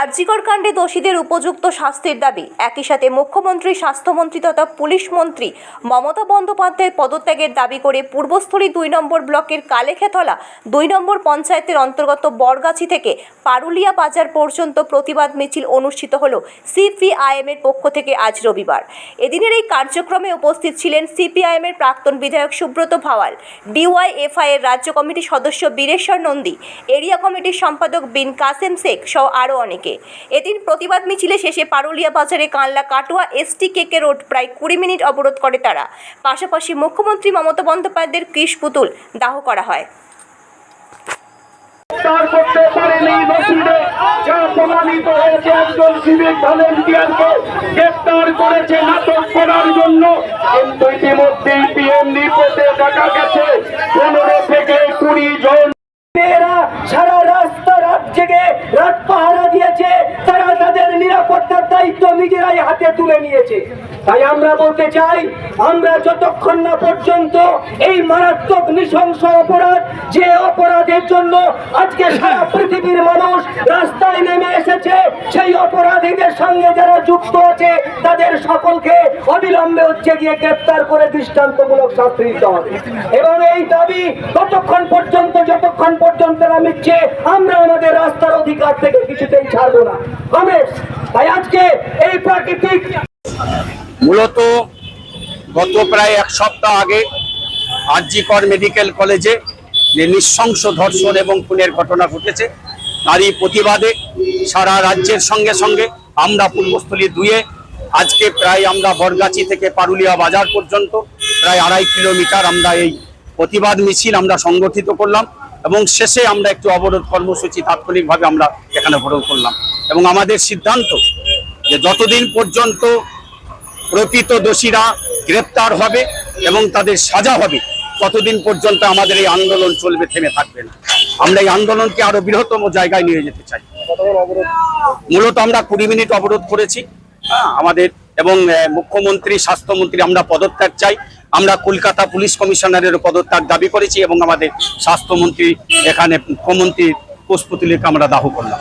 আরজিকর কাণ্ডে দোষীদের উপযুক্ত শাস্তির দাবি। একই সাথে মুখ্যমন্ত্রী, স্বাস্থ্যমন্ত্রী তথা পুলিশ মন্ত্রী মমতা বন্দ্যোপাধ্যায়ের পদত্যাগের দাবি করে পূর্বস্থলী দুই নম্বর ব্লকের কালেখেতলা, দুই নম্বর পঞ্চায়েতের অন্তর্গত বরগাছি থেকে পারুলিয়া বাজার পর্যন্ত প্রতিবাদ মিছিল অনুষ্ঠিত হল সিপিআইএম এর পক্ষ থেকে আজ রবিবার। এদিনের এই কার্যক্রমে উপস্থিত ছিলেন সিপিআইএম এর প্রাক্তন বিধায়ক সুব্রত ভাওয়াল, ডিওয়াইএফআই এর রাজ্য কমিটির সদস্য বীরেশ্বর নন্দী, এরিয়া কমিটির সম্পাদক বিন কাসেম শেখ সহ আরও অনেকে। এদিন প্রতিবাদ মিছিলে শেষে পারুলিয়া বাজারে কানলা কাটোয়া এসটি কেকে রোড প্রায় কুড়ি মিনিট অবরোধ করে তারা। পাশাপাশি মুখ্যমন্ত্রী মমতা বন্দ্যোপাধ্যায়ের কৃষ পুতুল দাহ করা হয়। গ্রেফতার করতে পারেনি দোষীদের যা প্রমাণিত হয়েছে একজন সিভিক ভলেন্টিয়ারকে গ্রেফতার করেছে নাটক করার জন্য। কিন্তু ইতিমধ্যেই পিএম রিপোর্টে দেখা গেছে, পনেরো থেকে কুড়ি জন নিজেরাই হাতে তুলে নিয়েছে। তাই আমরা বলতে চাই, আমরা যতক্ষণ না পর্যন্ত এই মারাত্মক নৃশংস অপরাধ, যে অপরাধের জন্য আজকে সারা পৃথিবীর মানুষ রাস্তায় নেমে এসেছে, সেই অপরাধীদের সঙ্গে যারা যুক্ত আছে, তাদের সকলকে অবিলম্বে হচ্ছে গিয়ে গ্রেপ্তার করে দৃষ্টান্তমূলক শাস্তি দিতে হবে। এবং এই দাবি ততক্ষণ পর্যন্ত, যতক্ষণ পর্যন্ত না মিটছে, আমরা আমাদের রাস্তার অধিকার থেকে কিছুতেই ছাড়বো না। রমেশ তাই আজকে এই প্রাকৃতিক মূলত গত প্রায় এক সপ্তাহ আগে আরজিকর মেডিকেল কলেজে যে নৃশংস ধর্ষণ এবং খুনের ঘটনা ঘটেছে, তারই প্রতিবাদে সারা রাজ্যের সঙ্গে সঙ্গে আমরা পূর্বস্থলী দুয়ে আজকে প্রায় আমরা বরগাছি থেকে পারুলিয়া বাজার পর্যন্ত প্রায় আড়াই কিলোমিটার আমরা এই প্রতিবাদ মিছিল আমরা সংগঠিত করলাম এবং শেষে আমরা একটু অবরোধ কর্মসূচি তাৎক্ষণিকভাবে আমরা এখানে গ্রহণ করলাম। এবং আমাদের সিদ্ধান্ত যে যতদিন পর্যন্ত প্রকৃত দোষীরা গ্রেপ্তার হবে এবং তাদের সাজা হবে, ততদিন পর্যন্ত আমাদের এই আন্দোলন চলবে, থেমে থাকবে না। আমরা এই আন্দোলনকে আরও বৃহত্তম জায়গায় নিয়ে যেতে চাই। মূলত আমরা কুড়ি মিনিট অবরোধ করেছি। আমাদের এবং মুখ্যমন্ত্রী, স্বাস্থ্যমন্ত্রী, আমরা পদত্যাগ চাই। আমরা কলকাতা পুলিশ কমিশনারের পদত্যাগ দাবি করেছি এবং আমাদের স্বাস্থ্যমন্ত্রী, এখানে মুখ্যমন্ত্রী পুষ্পতুলিকে আমরা দাহ করলাম।